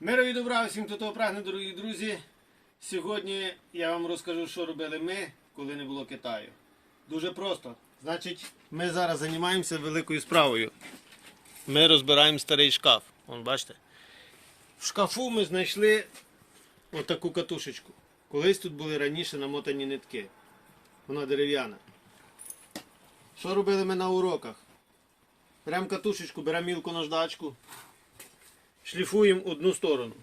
Миру і добра всім, хто того прагне, дорогі друзі. Сьогодні я вам розкажу, що робили ми, коли не було Китаю. Дуже просто. Значить, ми зараз займаємося великою справою. Ми розбираємо старий шкаф. Вон, бачите? В шкафу ми знайшли отаку катушечку. Колись тут були раніше намотані нитки. Вона дерев'яна. Що робили ми на уроках? Беремо катушечку, беремо мілку наждачку, шліфуємо одну сторону.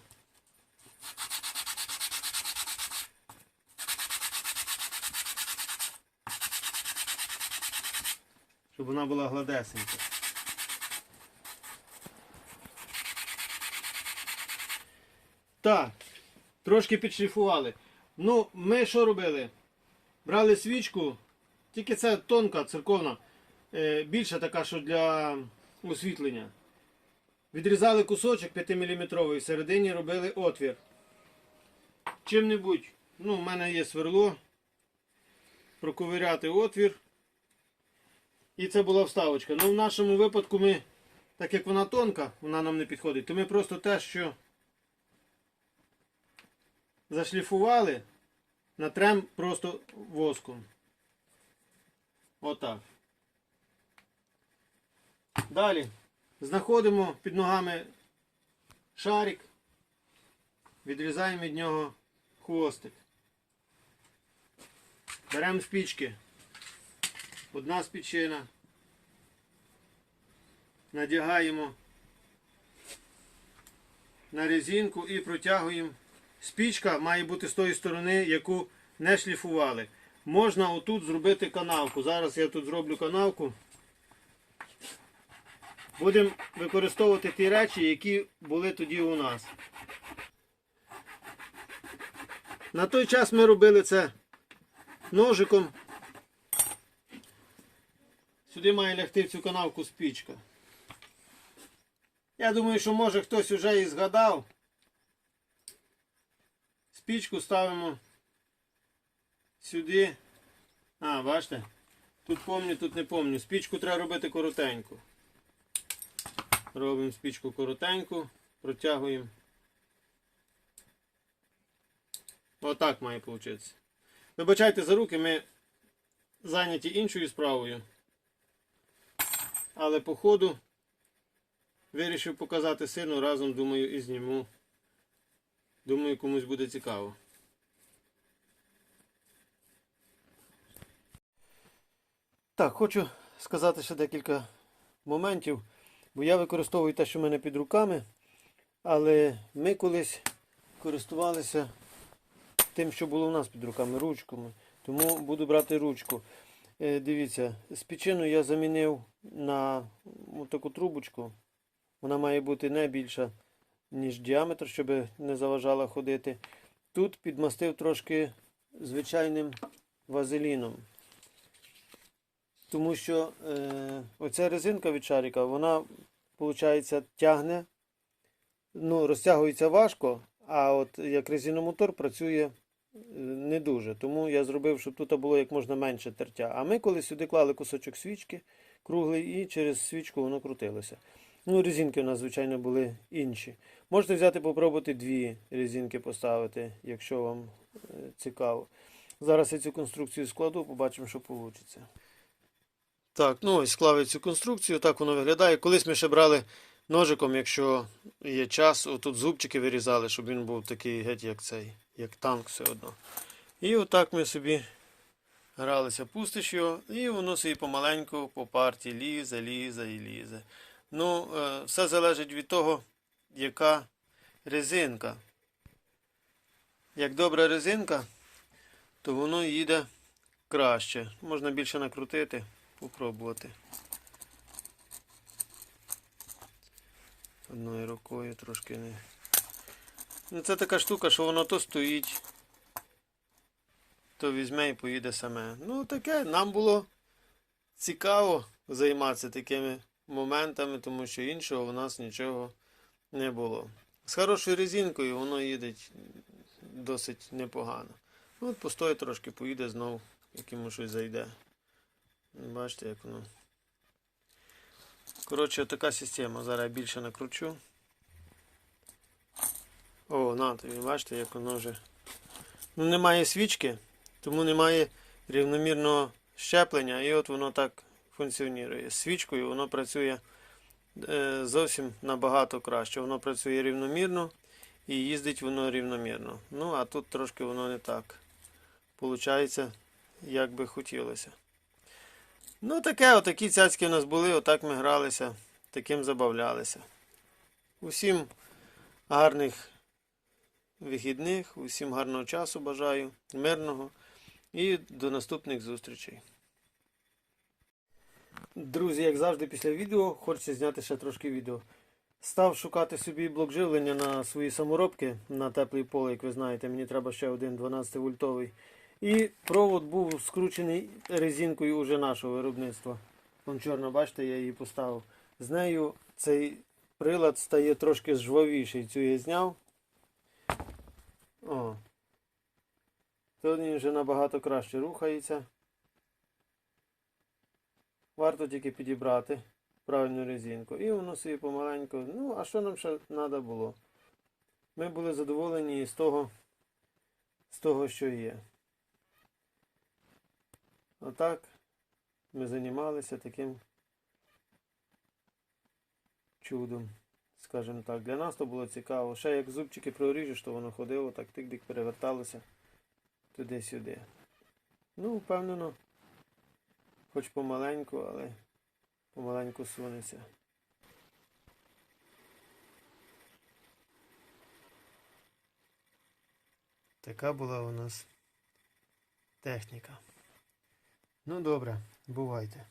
Щоб вона була гладесенька. Так, трошки підшліфували. Ну, ми що робили? Брали свічку, тільки це тонка, церковна, е, більша така, що для освітлення. Відрізали кусочок 5-мм, всередині робили отвір. Чим-небудь, ну, в мене є сверло, проковиряти отвір. І це була вставочка. Ну, в нашому випадку ми, так як вона тонка, вона нам не підходить, то ми просто те, що зашліфували, натрем просто воском. Отак. Далі знаходимо під ногами шарик, відрізаємо від нього хвостик. Беремо спічки. Одна спічина. Надягаємо на резинку і протягуємо. Спічка має бути з тої сторони, яку не шліфували. Можна отут зробити канавку. Зараз я тут зроблю канавку. Будемо використовувати ті речі, які були тоді у нас. На той час ми робили це ножиком. Сюди має лягти в цю канавку спічка. Я думаю, що може хтось вже і згадав. Спічку ставимо сюди. А, бачите? Тут помню, тут не помню. Спічку треба робити коротеньку. Робимо спічку коротеньку, протягуємо. Отак має вийти. Вибачайте за руки, ми зайняті іншою справою. Але по ходу вирішив показати сину разом, думаю, і зніму. Думаю, комусь буде цікаво. Так, хочу сказати ще декілька моментів, бо я використовую те, що в мене під руками, але ми колись користувалися тим, що було у нас під руками, ручками. Тому буду брати ручку. Е, Дивіться, спічину я замінив на таку трубочку. Вона має бути не більша, ніж діаметр, щоб не заважала ходити. Тут підмастив трошки звичайним вазеліном. Тому що е, оця резинка від шарика, вона, виходить, тягне, ну, розтягується важко, а от як резиномотор працює е, не дуже. Тому я зробив, щоб тут було як можна менше тертя. А ми коли сюди клали кусочок свічки круглий і через свічку воно крутилося. Ну, резинки у нас, звичайно, були інші. Можете взяти, попробувати дві резинки поставити, якщо вам е, цікаво. Зараз я цю конструкцію складу, побачимо, що вийде. Так, ну ось склав цю конструкцію, так воно виглядає. Колись ми ще брали ножиком, якщо є час, отут зубчики вирізали, щоб він був такий геть, як цей, як танк все одно. І отак ми собі гралися, пустиш його, і воно собі помаленьку по парті лізе, лізе і лізе. Ну, е, все залежить від того, яка резинка. Як добра резинка, то воно їде краще. Можна більше накрутити, попробувати. Одною рукою трошки не. Ну, це така штука, що воно то стоїть, то візьме і поїде саме. Ну, таке, нам було цікаво займатися такими моментами, тому що іншого у нас нічого не було. З хорошою резинкою воно їде досить непогано. Ну, от постоїть трошки, поїде знов, як йому щось зайде. Бачите, як воно. Коротше, така система. Зараз я більше накручу. О, на тобі, бачите, як воно вже. Ну, немає свічки, тому немає рівномірного щеплення, і от воно так функціонує. З свічкою воно працює е, зовсім набагато краще. Воно працює рівномірно і їздить воно рівномірно. Ну, а тут трошки воно не так. Получається, як би хотілося. Ну, таке, отакі цяцьки у нас були, отак ми гралися, таким забавлялися. Усім гарних вихідних, усім гарного часу бажаю, мирного і до наступних зустрічей. Друзі, як завжди, після відео хочеться зняти ще трошки відео. Став шукати собі блок живлення на свої саморобки на теплий поле, як ви знаєте, мені треба ще один 12 вольтовий. І провод був скручений резинкою уже нашого виробництва. Вон чорно, бачите, я її поставив. З нею цей прилад стає трошки жвавіший. Цю я зняв. О. Тут він вже набагато краще рухається. Варто тільки підібрати правильну резинку. І воно собі помаленьку. Ну, а що нам ще треба було? Ми були задоволені з того, з того, що є. Отак ми займалися таким чудом, скажімо так. Для нас то було цікаво. Ще як зубчики проріжеш, то воно ходило, так тик-дик переверталося туди-сюди. Ну, впевнено, хоч помаленьку, але помаленьку сунеться. Така була у нас техніка. Ну добре, бувайте.